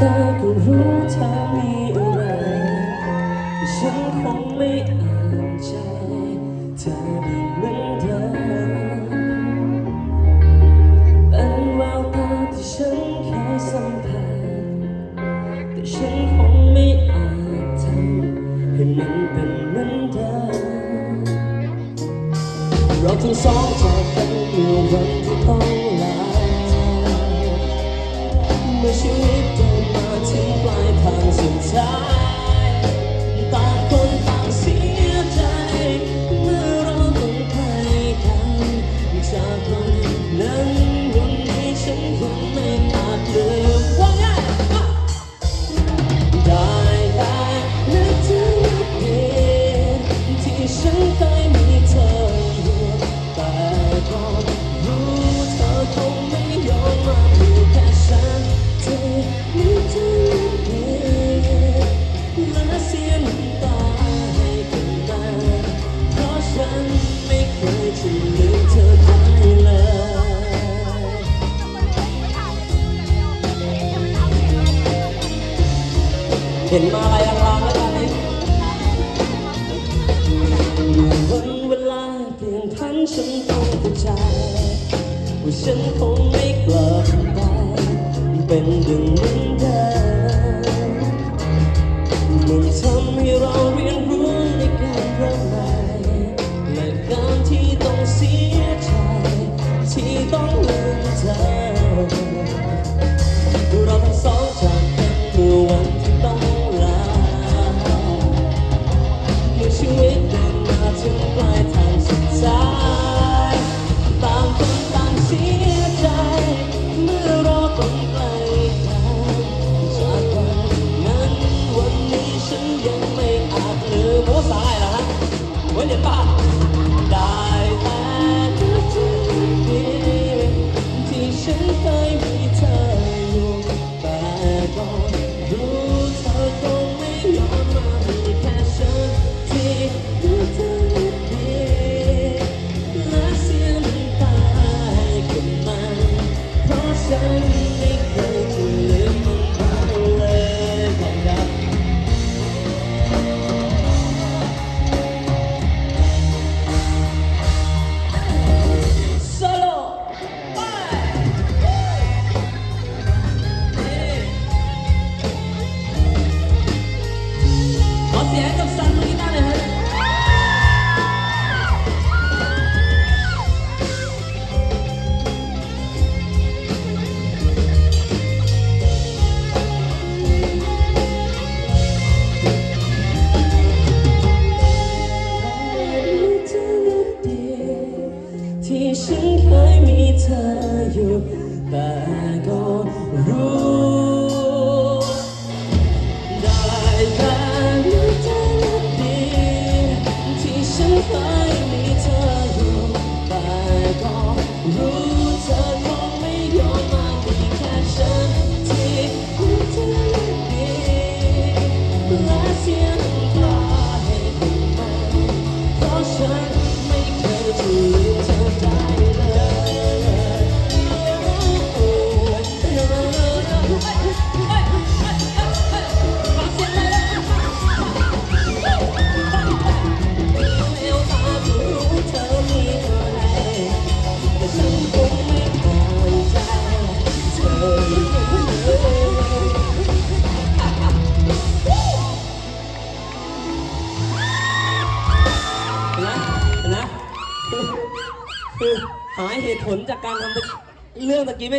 เธอก็รู้เธอมีอะไร ฉันคงไม่อาจใจเธอแบบเหมือนเธอมแต่แววตาที่ฉันแค่สัมผัสแต่ฉันคงไม่อาจทำให้มันเป็นเหมือนเธอเราทั้งสองจากกันอยู่บวันที่ต้องลา เห็นมาอะไรลางแล้วตอนนี้วันเวลาเปลี่ยนทันฉันต้องเข้าใจว่าฉันคงไม่กลับไปเป็นดึงนี้ true. เสียงกับเจ้ากเลยคที่ฉันเคยมีเธออยู่แต่ to find me. คือหาเหตุผลจากการทำเรื่องตะกี้ไม่